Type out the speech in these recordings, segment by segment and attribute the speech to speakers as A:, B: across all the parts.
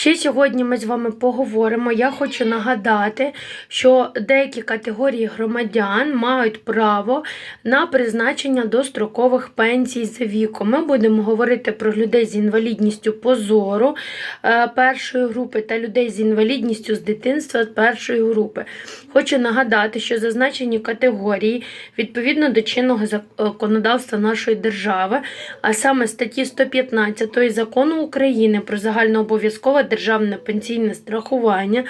A: Ще сьогодні ми з вами поговоримо. Я хочу нагадати, що деякі категорії громадян мають право на призначення дострокових пенсій за віком. Ми будемо говорити про людей з інвалідністю по зору е, першої групи та людей з інвалідністю з дитинства першої групи. Хочу нагадати, що зазначені категорії відповідно до чинного законодавства нашої держави, а саме статті 115 закону України про загальнообов'язкове державне пенсійне страхування,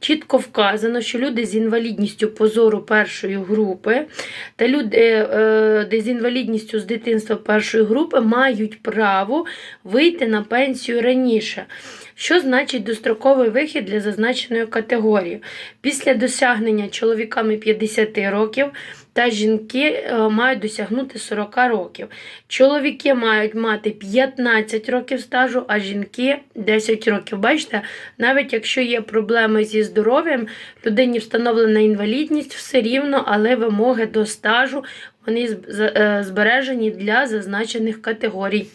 A: чітко вказано, що люди з інвалідністю по зору першої групи та люди е, де з інвалідністю з дитинства першої групи мають право вийти на пенсію раніше. Що значить достроковий вихід для зазначеної категорії? Після досягнення чоловіками 50 років та жінки е, мають досягнути 40 років. Чоловіки мають мати 15 років стажу, а жінки 10 років. Бачите, навіть якщо є проблеми зі здоров'ям, людині встановлена інвалідність, все рівно, але вимоги до стажу вони е, збережені для зазначених категорій.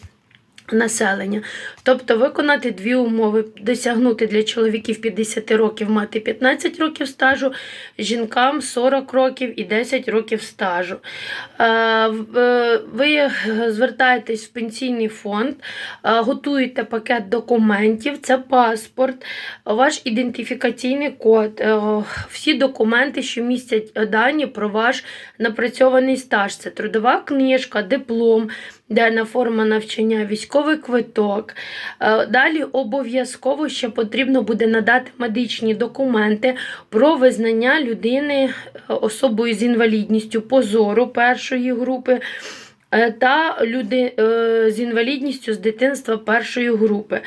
A: Населення, тобто виконати дві умови: досягнути для чоловіків 50 років, мати 15 років стажу, жінкам 40 років і 10 років стажу. Е, ви звертаєтесь в пенсійний фонд, е, готуєте пакет документів, це паспорт, ваш ідентифікаційний код, е, всі документи, що містять дані про ваш напрацьований стаж. Це трудова книжка, диплом денна форма навчання, військовий квиток. Е, далі обов'язково ще потрібно буде надати медичні документи про визнання людини е, особою з інвалідністю позору першої групи. Е, та люди е, з інвалідністю з дитинства першої групи.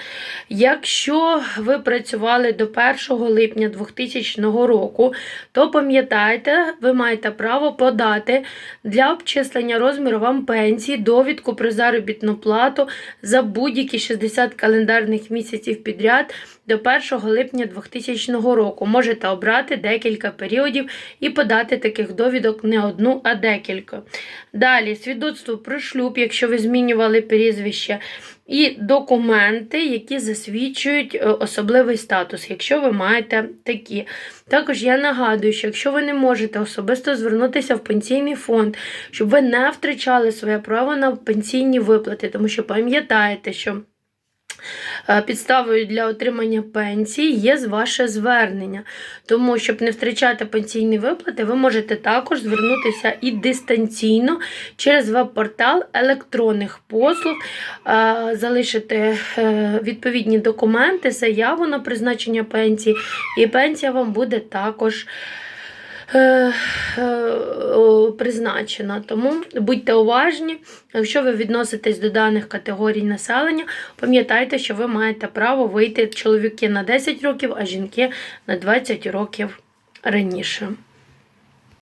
A: Якщо ви працювали до 1 липня 2000 року, то пам'ятайте, ви маєте право подати для обчислення розміру вам пенсії довідку про заробітну плату за будь-які 60 календарних місяців підряд до 1 липня 2000 року. Можете обрати декілька періодів і подати таких довідок не одну, а декілька. Далі, свідоцтво про шлюб, якщо ви змінювали прізвище, і документи, які засвідчують е, особливий статус, якщо ви маєте такі. Також я нагадую, що якщо ви не можете особисто звернутися в пенсійний фонд, щоб ви не втрачали своє право на пенсійні виплати, тому що пам'ятаєте, що. Е, підставою для отримання пенсії є ваше звернення. Тому, щоб не втрачати пенсійні виплати, ви можете також звернутися і дистанційно через веб-портал електронних послуг, е, залишити е, відповідні документи, заяву на призначення пенсії, і пенсія вам буде також. Е, е, призначена. Тому будьте уважні, якщо ви відноситесь до даних категорій населення, пам'ятайте, що ви маєте право вийти чоловіки на 10 років, а жінки на 20 років раніше.